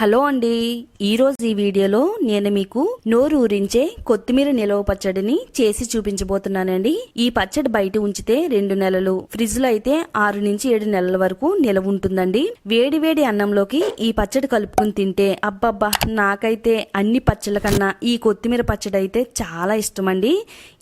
Hello అండి. ఈరోజు ఈ వీడియోలో నేను మీకు నోరు ఊరించే కొత్తిమీర నిలవ పచ్చడిని చేసి చూపించబోతున్నానండి. ఈ పచ్చడి బయట ఉంచితే రెండు నెలలు ఫ్రిడ్జ్లో అయితే ఆరు నుంచి ఏడు నెలల వరకు నిలవ ఉంటుందండి. వేడి వేడి అన్నంలోకి ఈ పచ్చడి కలుపుకుని తింటే అబ్బబ్బా నాకైతే అన్ని పచ్చళ్ళ కన్నా ఈ కొత్తిమీర పచ్చడి అయితే చాలా ఇష్టం అండి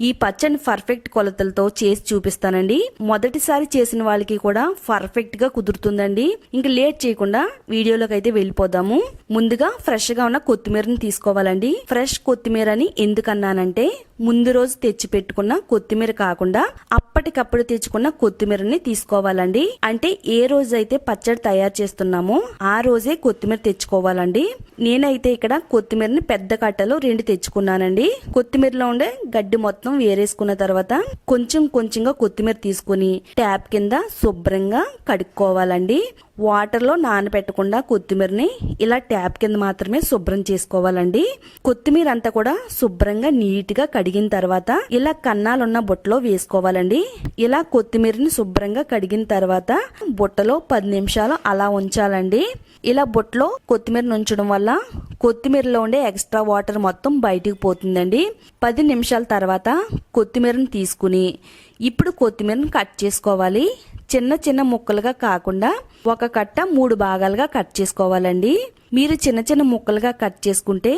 ఈ పచ్చడిని పర్ఫెక్ట్ కొలతలతో చేసి చూపిస్తానండి. మొదటిసారి చేసిన వాళ్ళకి కూడా పర్ఫెక్ట్గా కుదురుతుందండి. ఇంకా లేట్ చేయకుండా వీడియోలోకి అయితే వెళ్ళిపోదాము. ముందుగా ఫ్రెష్గా ఉన్న కొత్తిమీరని తీసుకోవాలండి. ఫ్రెష్ కొత్తిమీర అని ఎందుకన్నానంటే ముందు రోజు తెచ్చి పెట్టుకున్న కొత్తిమీర కాకుండా అప్పటికప్పుడు తెచ్చుకున్న కొత్తిమీరని తీసుకోవాలండి. అంటే ఏ రోజు అయితే పచ్చడి తయారు చేస్తున్నామో ఆ రోజే కొత్తిమీర తెచ్చుకోవాలండి. నేనైతే ఇక్కడ కొత్తిమీరని పెద్ద కట్టలో రెండు తెచ్చుకున్నానండి. కొత్తిమీరలో ఉండే గడ్డి మొత్తం వేరేసుకున్న తర్వాత కొంచెం కొంచెంగా కొత్తిమీర తీసుకుని ట్యాప్ కింద శుభ్రంగా కడుక్కోవాలండి. వాటర్లో నానబెట్టకుండా కొత్తిమీరని ఇలా ట్యాప్ కింద మాత్రమే శుభ్రం చేసుకోవాలండి. కొత్తిమీర అంతా కూడా శుభ్రంగా నీట్గా కడిగిన తర్వాత ఇలా కన్నాలున్న బుట్టలో వేసుకోవాలండి. ఇలా కొత్తిమీరని శుభ్రంగా కడిగిన తర్వాత బుట్టలో పది నిమిషాలు అలా ఉంచాలండి. ఇలా బుట్టలో కొత్తిమీర ఉంచడం వల్ల కొత్తిమీరలో ఉండే ఎక్స్ట్రా వాటర్ మొత్తం బయటికి పోతుందండి. పది నిమిషాల తర్వాత కొత్తిమీరని తీసుకుని ఇప్పుడు కొత్తిమీరని కట్ చేసుకోవాలి. చిన్న చిన్న ముక్కలుగా కాకుండా ఒక కట్ట మూడు భాగాలుగా కట్ చేసుకోవాలండి. మీరు చిన్న చిన్న ముక్కలుగా కట్ చేసుకుంటే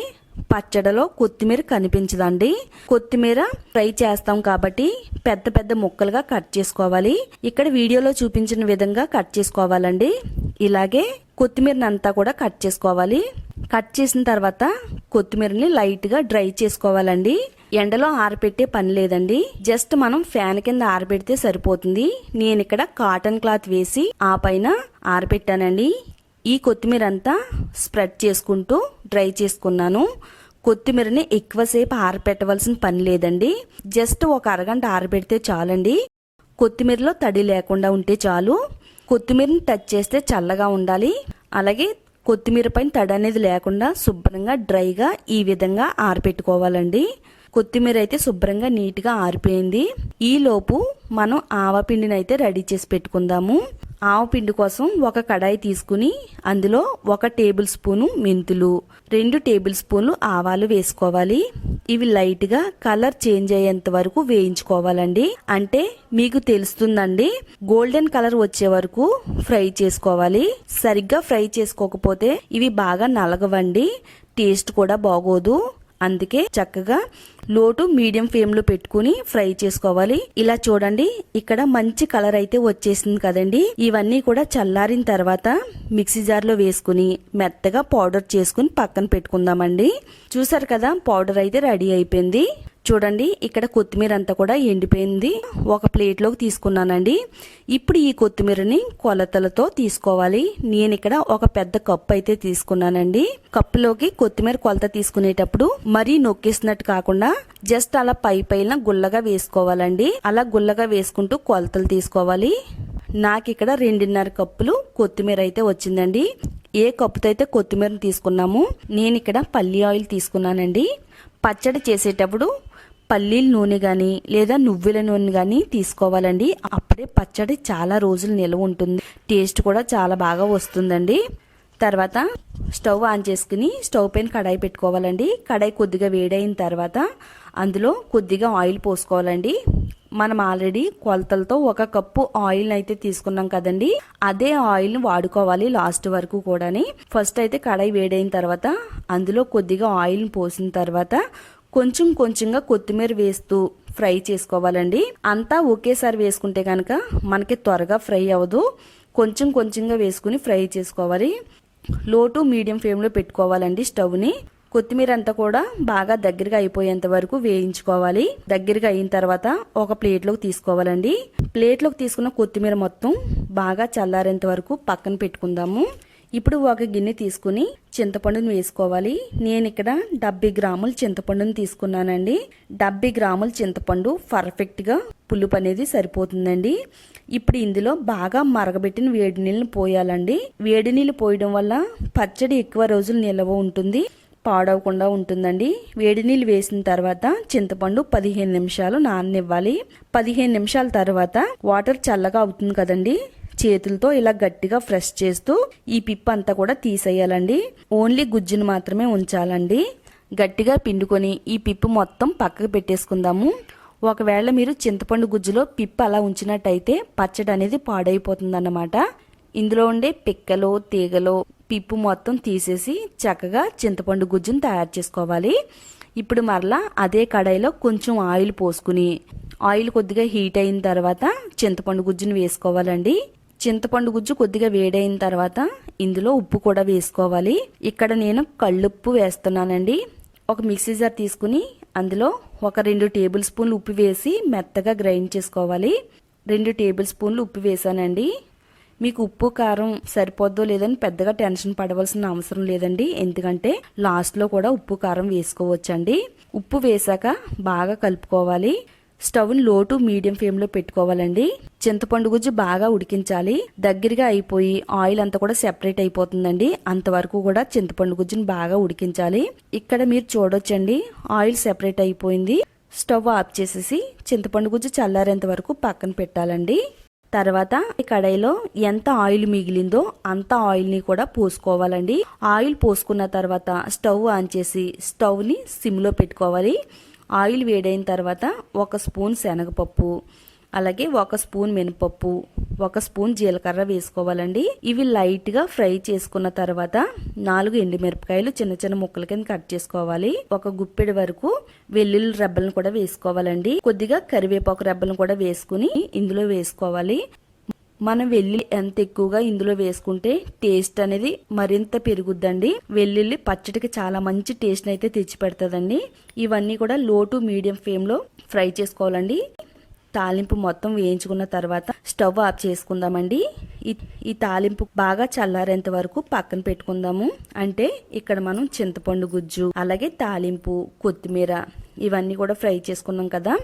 పచ్చడిలో కొత్తిమీర కనిపించదండి. కొత్తిమీర ఫ్రై చేస్తాం కాబట్టి పెద్ద పెద్ద ముక్కలుగా కట్ చేసుకోవాలి. ఇక్కడ వీడియోలో చూపించిన విధంగా కట్ చేసుకోవాలండి. ఇలాగే కొత్తిమీరనంతా కూడా కట్ చేసుకోవాలి. కట్ చేసిన తర్వాత కొత్తిమీరని లైట్గా డ్రై చేసుకోవాలండి. ఎండలో ఆరబెట్టే పని లేదండి. జస్ట్ మనం ఫ్యాన్ కింద ఆరబెడితే సరిపోతుంది. నేను ఇక్కడ కాటన్ క్లాత్ వేసి ఆ పైన ఆరబెట్టానండి ఈ కొత్తిమీర అంతా స్ప్రెడ్ చేసుకుంటూ డ్రై చేసుకున్నాను. కొత్తిమీరని ఎక్కువసేపు ఆరబెట్టవలసిన పని లేదండి. జస్ట్ ఒక అరగంట ఆరబెడితే చాలండి. కొత్తిమీరలో తడి లేకుండా ఉంటే చాలు. కొత్తిమీరని టచ్ చేస్తే చల్లగా ఉండాలి. అలాగే కొత్తిమీర పైన తడి అనేది లేకుండా శుభ్రంగా డ్రైగా ఈ విధంగా ఆరబెట్టుకోవాలండి కొత్తిమీర అయితే శుభ్రంగా నీట్గా ఆరిపోయింది. ఈ లోపు మనం ఆవపిండిని అయితే రెడీ చేసి పెట్టుకుందాము. ఆవపిండి కోసం ఒక కడాయి తీసుకుని అందులో ఒక టేబుల్ స్పూను మెంతులు రెండు టేబుల్ స్పూన్లు ఆవాలు వేసుకోవాలి. ఇవి లైట్గా కలర్ చేంజ్ అయ్యేంత వరకు వేయించుకోవాలండి. అంటే మీకు తెలుస్తుందండి గోల్డెన్ కలర్ వచ్చే వరకు ఫ్రై చేసుకోవాలి. సరిగ్గా ఫ్రై చేసుకోకపోతే ఇవి బాగా నలగవండి టేస్ట్ కూడా బాగోదు. అందుకే చక్కగా లో టు మీడియం ఫ్లేమ్లో పెట్టుకుని ఫ్రై చేసుకోవాలి. ఇలా చూడండి ఇక్కడ మంచి కలర్ అయితే వచ్చేసింది కదండి. ఇవన్నీ కూడా చల్లారిన తర్వాత మిక్సీ జార్లో వేసుకుని మెత్తగా పౌడర్ చేసుకుని పక్కన పెట్టుకుందామండి. చూసారు కదా పౌడర్ అయితే రెడీ అయిపోయింది. చూడండి ఇక్కడ కొత్తిమీర అంతా కూడా ఎండిపోయింది. ఒక ప్లేట్లోకి తీసుకున్నానండి. ఇప్పుడు ఈ కొత్తిమీరని కొలతలతో తీసుకోవాలి. నేను ఇక్కడ ఒక పెద్ద కప్పు అయితే తీసుకున్నానండి. కప్పులోకి కొత్తిమీర కొలత తీసుకునేటప్పుడు మరీ నొక్కేసినట్టు కాకుండా జస్ట్ అలా పై పైన గుల్లగా వేసుకోవాలండి. అలా గుల్లగా వేసుకుంటూ కొలతలు తీసుకోవాలి. నాకు ఇక్కడ రెండున్నర కప్పులు కొత్తిమీర అయితే వచ్చిందండి. ఏ కప్పుతో అయితే కొత్తిమీరను తీసుకున్నాము నేను ఇక్కడ పల్లి ఆయిల్ తీసుకున్నానండి. పచ్చడి చేసేటప్పుడు పల్లీల నూనె కానీ లేదా నువ్వుల నూనె కానీ తీసుకోవాలండి. అప్పుడే పచ్చడి చాలా రోజులు నిల్వ ఉంటుంది. టేస్ట్ కూడా చాలా బాగా వస్తుందండి. తర్వాత స్టవ్ ఆన్ చేసుకుని స్టవ్ పైన కడాయి పెట్టుకోవాలండి. కడాయి కొద్దిగా వేడైన తర్వాత అందులో కొద్దిగా ఆయిల్ పోసుకోవాలండి. మనం ఆల్రెడీ కొలతలతో ఒక కప్పు ఆయిల్ అయితే తీసుకున్నాం కదండి. అదే ఆయిల్ వాడుకోవాలి లాస్ట్ వరకు కూడాని. ఫస్ట్ అయితే కడాయి వేడైన తర్వాత అందులో కొద్దిగా ఆయిల్ పోసిన తర్వాత కొంచెం కొంచెంగా కొత్తిమీర వేస్తూ ఫ్రై చేసుకోవాలండి. అంతా ఒకేసారి వేసుకుంటే కనుక మనకి త్వరగా ఫ్రై అవ్వదు. కొంచెం కొంచెంగా వేసుకుని ఫ్రై చేసుకోవాలి. లో టు మీడియం ఫ్లేమ్లో పెట్టుకోవాలండి స్టవ్ని. కొత్తిమీర అంతా కూడా బాగా దగ్గరగా అయిపోయేంత వరకు వేయించుకోవాలి. దగ్గరగా అయిన తర్వాత ఒక ప్లేట్లోకి తీసుకోవాలండి. ప్లేట్లోకి తీసుకున్న కొత్తిమీర మొత్తం బాగా చల్లారేంత వరకు పక్కన పెట్టుకుందాము. ఇప్పుడు ఒక గిన్నె తీసుకుని చింతపండుని వేసుకోవాలి. నేను ఇక్కడ డెబ్బై గ్రాముల చింతపండుని తీసుకున్నానండి. డెబ్బై గ్రాముల చింతపండు పర్ఫెక్ట్గా పులుపు అనేది సరిపోతుందండి. ఇప్పుడు ఇందులో బాగా మరగబెట్టిన వేడి నీళ్ళని పోయాలండి. వేడి నీళ్ళు పోయడం వల్ల పచ్చడి ఎక్కువ రోజులు నిల్వ ఉంటుంది పాడవకుండా ఉంటుందండి. వేడి నీళ్ళు వేసిన తర్వాత చింతపండు పదిహేను నిమిషాలు నాననివ్వాలి. పదిహేను నిమిషాల తర్వాత వాటర్ చల్లగా అవుతుంది కదండి. చేతులతో ఇలా గట్టిగా ఫ్రెష్ చేస్తూ ఈ పిప్ అంతా కూడా తీసేయాలండి. ఓన్లీ గుజ్జును మాత్రమే ఉంచాలండి. గట్టిగా పిండుకొని ఈ పిప్పు మొత్తం పక్కకు పెట్టేసుకుందాము. ఒకవేళ మీరు చింతపండు గుజ్జులో పిప్పు అలా ఉంచినట్టయితే పచ్చడి అనేది పాడైపోతుందన్నమాట. ఇందులో ఉండే పిక్కలు తీగలు పిప్పు మొత్తం తీసేసి చక్కగా చింతపండు గుజ్జును తయారు చేసుకోవాలి. ఇప్పుడు మరలా అదే కడాయిలో కొంచెం ఆయిల్ పోసుకుని ఆయిల్ కొద్దిగా హీట్ అయిన తర్వాత చింతపండు గుజ్జును వేసుకోవాలండి. చింతపండు గుజ్జు కొద్దిగా వేడైన తర్వాత ఇందులో ఉప్పు కూడా వేసుకోవాలి. ఇక్కడ నేను కళ్ళుప్పు వేస్తున్నానండి. ఒక మిక్సీ జార్ తీసుకుని అందులో ఒక రెండు టేబుల్ స్పూన్లు ఉప్పు వేసి మెత్తగా గ్రైండ్ చేసుకోవాలి. రెండు టేబుల్ స్పూన్లు ఉప్పు వేసానండి. మీకు ఉప్పు కారం సరిపోద్దో లేదని పెద్దగా టెన్షన్ పడవలసిన అవసరం లేదండి. ఎందుకంటే లాస్ట్లో కూడా ఉప్పు కారం వేసుకోవచ్చండి. ఉప్పు వేసాక బాగా కలుపుకోవాలి. స్టవ్ని లో టు మీడియం ఫ్లేమ్లో పెట్టుకోవాలండి. చింతపండు గుజ్జు బాగా ఉడికించాలి. దగ్గరగా అయిపోయి ఆయిల్ అంతా కూడా సెపరేట్ అయిపోతుందండి. అంతవరకు కూడా చింతపండు గుజ్జుని బాగా ఉడికించాలి. ఇక్కడ మీరు చూడొచ్చండి. ఆయిల్ సెపరేట్ అయిపోయింది. స్టవ్ ఆఫ్ చేసేసి చింతపండు గుజ్జు చల్లారేంత వరకు పక్కన పెట్టాలండి. తర్వాత ఈ కడాయిలో ఎంత ఆయిల్ మిగిలిందో అంత ఆయిల్ని కూడా పోసుకోవాలండి. ఆయిల్ పోసుకున్న తర్వాత స్టవ్ ఆన్ చేసి స్టవ్ని సిమ్లో పెట్టుకోవాలి. ఆయిల్ వేడైన తర్వాత ఒక స్పూన్ శనగపప్పు అలాగే ఒక స్పూన్ మినపప్పు ఒక స్పూన్ జీలకర్ర వేసుకోవాలండి. ఇవి లైట్గా ఫ్రై చేసుకున్న తర్వాత నాలుగు ఎండుమిరపకాయలు చిన్న చిన్న ముక్కల కింద కట్ చేసుకోవాలి. ఒక గుప్పెడి వరకు వెల్లుల్లి రెబ్బలను కూడా వేసుకోవాలండి. కొద్దిగా కరివేపాకు రెబ్బలను కూడా వేసుకుని ఇందులో వేసుకోవాలి. మనం వెల్లుల్లి ఎంత ఎక్కువగా ఇందులో వేసుకుంటే టేస్ట్ అనేది మరింత పెరుగుద్దండి. వెల్లుల్లి పచ్చడికి చాలా మంచి టేస్ట్ అయితే తెచ్చిపెడుతుందండి ఇవన్నీ కూడా లో టు మీడియం ఫ్లేమ్లో ఫ్రై చేసుకోవాలండి. తాలింపు మొత్తం వేయించుకున్న తర్వాత స్టవ్ ఆఫ్ చేసుకుందామండి. ఈ ఈ తాలింపు బాగా చల్లారేంత వరకు పక్కన పెట్టుకుందాము. అంటే ఇక్కడ మనం చింతపండు గుజ్జు అలాగే తాలింపు కొత్తిమీర ఇవన్నీ కూడా ఫ్రై చేసుకున్నాం కదా.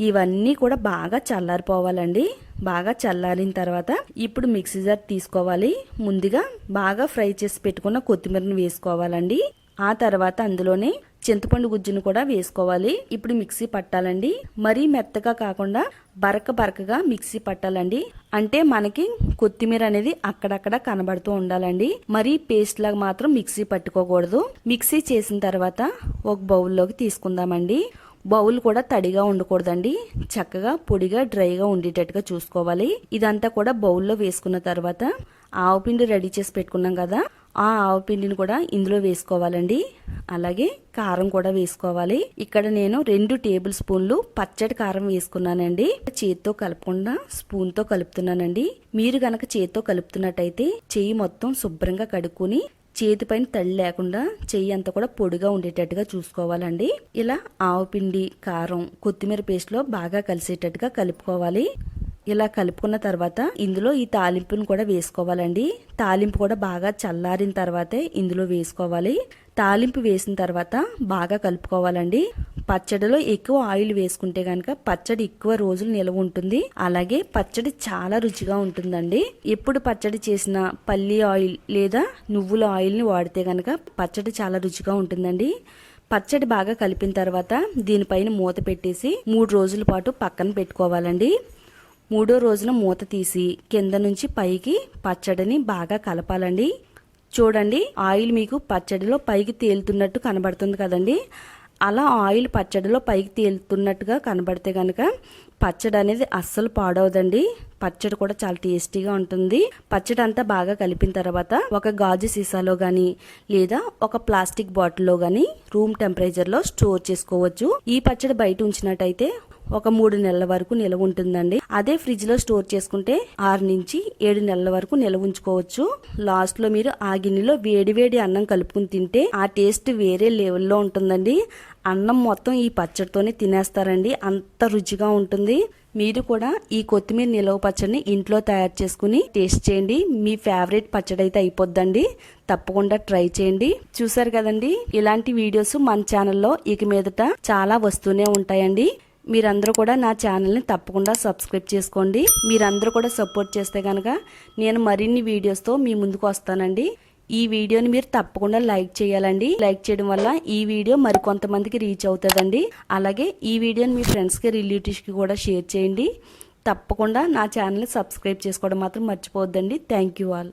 ఇవన్నీ కూడా బాగా చల్లారిపోవాలండి. బాగా చల్లారిన తర్వాత ఇప్పుడు మిక్సీ జార్ తీసుకోవాలి. ముందుగా బాగా ఫ్రై చేసి పెట్టుకున్న కొత్తిమీరను వేసుకోవాలండి. ఆ తర్వాత అందులోనే చింతపండు గుజ్జును కూడా వేసుకోవాలి. ఇప్పుడు మిక్సీ పట్టాలండి. మరీ మెత్తగా కాకుండా బరక బరకగా మిక్సీ పట్టాలండి. అంటే మనకి కొత్తిమీర అనేది అక్కడక్కడ కనబడుతూ ఉండాలండి. మరీ పేస్ట్ లాగా మాత్రం మిక్సీ పట్టుకోకూడదు. మిక్సీ చేసిన తర్వాత ఒక బౌల్లోకి తీసుకుందామండి. బౌల్ కూడా తడిగా ఉండకూడదండి. చక్కగా పొడిగా డ్రైగా ఉండేటట్టుగా చూసుకోవాలి. ఇదంతా కూడా బౌల్లో వేసుకున్న తర్వాత ఆవు పిండి రెడీ చేసి పెట్టుకున్నాం కదా ఆ ఆవు పిండిని కూడా ఇందులో వేసుకోవాలండి. అలాగే కారం కూడా వేసుకోవాలి. ఇక్కడ నేను రెండు టేబుల్ స్పూన్లు పచ్చడి కారం వేసుకున్నానండి. చేత్తో కలపకుండా స్పూన్తో కలుపుతున్నానండి. మీరు గనక చేత్తో కలుపుతున్నట్టయితే చెయ్యి మొత్తం శుభ్రంగా కడుక్కుని చేతి పైన తడి లేకుండా చెయ్యి అంతా కూడా పొడిగా ఉండేటట్టుగా చూసుకోవాలండి. ఇలా ఆవు పిండి కారం కొత్తిమీర పేస్ట్లో బాగా కలిసేటట్టుగా కలుపుకోవాలి. ఇలా కలుపుకున్న తర్వాత ఇందులో ఈ తాలింపును కూడా వేసుకోవాలండి. తాలింపు కూడా బాగా చల్లారిన తర్వాతే ఇందులో వేసుకోవాలి. తాలింపు వేసిన తర్వాత బాగా కలుపుకోవాలండి. పచ్చడిలో ఎక్కువ ఆయిల్ వేసుకుంటే గనక పచ్చడి ఎక్కువ రోజులు నిల్వ ఉంటుంది. అలాగే పచ్చడి చాలా రుచిగా ఉంటుందండి. ఎప్పుడు పచ్చడి చేసిన పల్లి ఆయిల్ లేదా నువ్వుల ఆయిల్ని వాడితే గనక పచ్చడి చాలా రుచిగా ఉంటుందండి. పచ్చడి బాగా కలిపిన తర్వాత దీనిపైన మూత పెట్టేసి మూడు రోజుల పాటు పక్కన పెట్టుకోవాలండి. మూడో రోజున మూత తీసి కింద నుంచి పైకి పచ్చడిని బాగా కలపాలండి. చూడండి ఆయిల్ మీకు పచ్చడిలో పైకి తేలుతున్నట్టు కనబడుతుంది కదండి. అలా ఆయిల్ పచ్చడిలో పైకి తేలుతున్నట్టుగా కనబడితే కనుక పచ్చడి అనేది అస్సలు పాడవదండి. పచ్చడి కూడా చాలా టేస్టీగా ఉంటుంది. పచ్చడి అంతా బాగా కలిపిన తర్వాత ఒక గాజు సీసాలో కానీ లేదా ఒక ప్లాస్టిక్ బాటిల్లో కానీ రూమ్ టెంపరేచర్లో స్టోర్ చేసుకోవచ్చు. ఈ పచ్చడి బయట ఉంచినట్టయితే ఒక మూడు నెలల వరకు నిల్వ ఉంటుందండి. అదే ఫ్రిడ్జ్లో స్టోర్ చేసుకుంటే ఆరు నుంచి ఏడు నెలల వరకు నిల్వ ఉంచుకోవచ్చు. లాస్ట్లో మీరు ఆ గిన్నెలో వేడి వేడి అన్నం కలుపుకుని తింటే ఆ టేస్ట్ వేరే లెవెల్లో ఉంటుందండి. అన్నం మొత్తం ఈ పచ్చడితోనే తినేస్తారండి. అంత రుచిగా ఉంటుంది. మీరు కూడా ఈ కొత్తిమీర నిలవ పచ్చడిని ఇంట్లో తయారు చేసుకుని టేస్ట్ చేయండి. మీ ఫేవరెట్ పచ్చడి అయితే అయిపోద్దండి. తప్పకుండా ట్రై చేయండి. చూసారు కదండి? ఇలాంటి వీడియోస్ మన ఛానల్లో ఇక మీదట చాలా వస్తూనే ఉంటాయండి. మీరందరూ కూడా నా ఛానల్ని తప్పకుండా సబ్స్క్రైబ్ చేసుకోండి. మీరందరూ కూడా సపోర్ట్ చేస్తే కనుక నేను మరిన్ని వీడియోస్తో మీ ముందుకు వస్తానండి. ఈ వీడియోని మీరు తప్పకుండా లైక్ చేయాలండి. లైక్ చేయడం వల్ల ఈ వీడియో మరికొంతమందికి రీచ్ అవుతుందండి. అలాగే ఈ వీడియోని మీ ఫ్రెండ్స్కి రిలేటివ్స్కి కూడా షేర్ చేయండి. తప్పకుండా నా ఛానల్ని సబ్స్క్రైబ్ చేసుకోవడం మాత్రం మర్చిపోవద్దండి. Thank you all.